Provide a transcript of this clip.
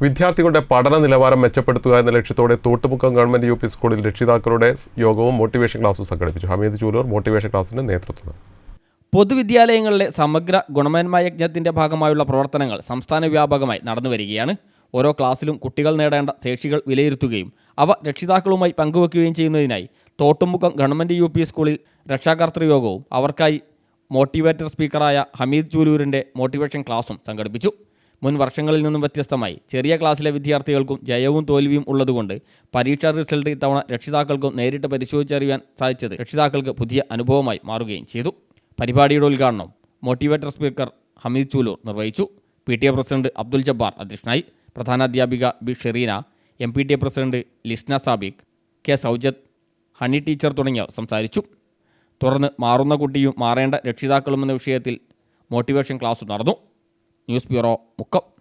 വിദ്യാർത്ഥികളുടെ പഠന നിലവാരം മെച്ചപ്പെടുത്തുക എന്ന ലക്ഷ്യത്തോടെ തോട്ടുമുക്കം ഗവൺമെന്റ് യു പി സ്കൂളിൽ രക്ഷിതാക്കളുടെ യോഗവും മോട്ടിവേഷൻ ക്ലാസും സംഘടിപ്പിച്ചു. ഹമീദ് ചൂലൂർ മോട്ടിവേഷൻ ക്ലാസിന് നേതൃത്വം. പൊതുവിദ്യാലയങ്ങളിലെ സമഗ്ര ഗുണമേന്മ യജ്ഞത്തിന്റെ ഭാഗമായുള്ള പ്രവർത്തനങ്ങൾ സംസ്ഥാന വ്യാപകമായി നടന്നു വരികയാണ്. ഓരോ ക്ലാസ്സിലും കുട്ടികൾ നേടേണ്ട ശേഷികൾ വിലയിരുത്തുകയും അവ രക്ഷിതാക്കളുമായി പങ്കുവെക്കുകയും ചെയ്യുന്നതിനായി തോട്ടുമുക്കം ഗവൺമെന്റ് യു പി സ്കൂളിൽ രക്ഷാകർത്തൃ യോഗവും അവർക്കായി മോട്ടിവേറ്റർ സ്പീക്കറായ ഹമീദ് ചൂലൂരിന്റെ മോട്ടിവേഷൻ ക്ലാസും സംഘടിപ്പിച്ചു. മുൻ വർഷങ്ങളിൽ നിന്നും വ്യത്യസ്തമായി. ചെറിയ ക്ലാസ്സിലെ വിദ്യാർത്ഥികൾക്കും ജയവും തോൽവിയും ഉള്ളതുകൊണ്ട് പരീക്ഷാ റിസൾട്ട് ഇത്തവണ രക്ഷിതാക്കൾക്കും നേരിട്ട് പരിശോധിച്ചറിയാൻ സാധിച്ചത് രക്ഷിതാക്കൾക്ക് പുതിയ അനുഭവമായി മാറുകയും ചെയ്തു. പരിപാടിയുടെ ഉദ്ഘാടനം മോട്ടിവേറ്റർ സ്പീക്കർ ഹമീദ് ചൂലൂർ നിർവഹിച്ചു. P T A president Abdul Jabbar അധ്യക്ഷനായി. പ്രധാനാധ്യാപിക B Shereena M P T A president Lisna Sabik K Soujath Honey teacher തുടങ്ങിയവർ സംസാരിച്ചു. തുടർന്ന് മാറുന്ന കുട്ടിയും മാറേണ്ട രക്ഷിതാക്കളും എന്ന വിഷയത്തിൽ മോട്ടിവേഷൻ ക്ലാസ് നടന്നു. news piro bokep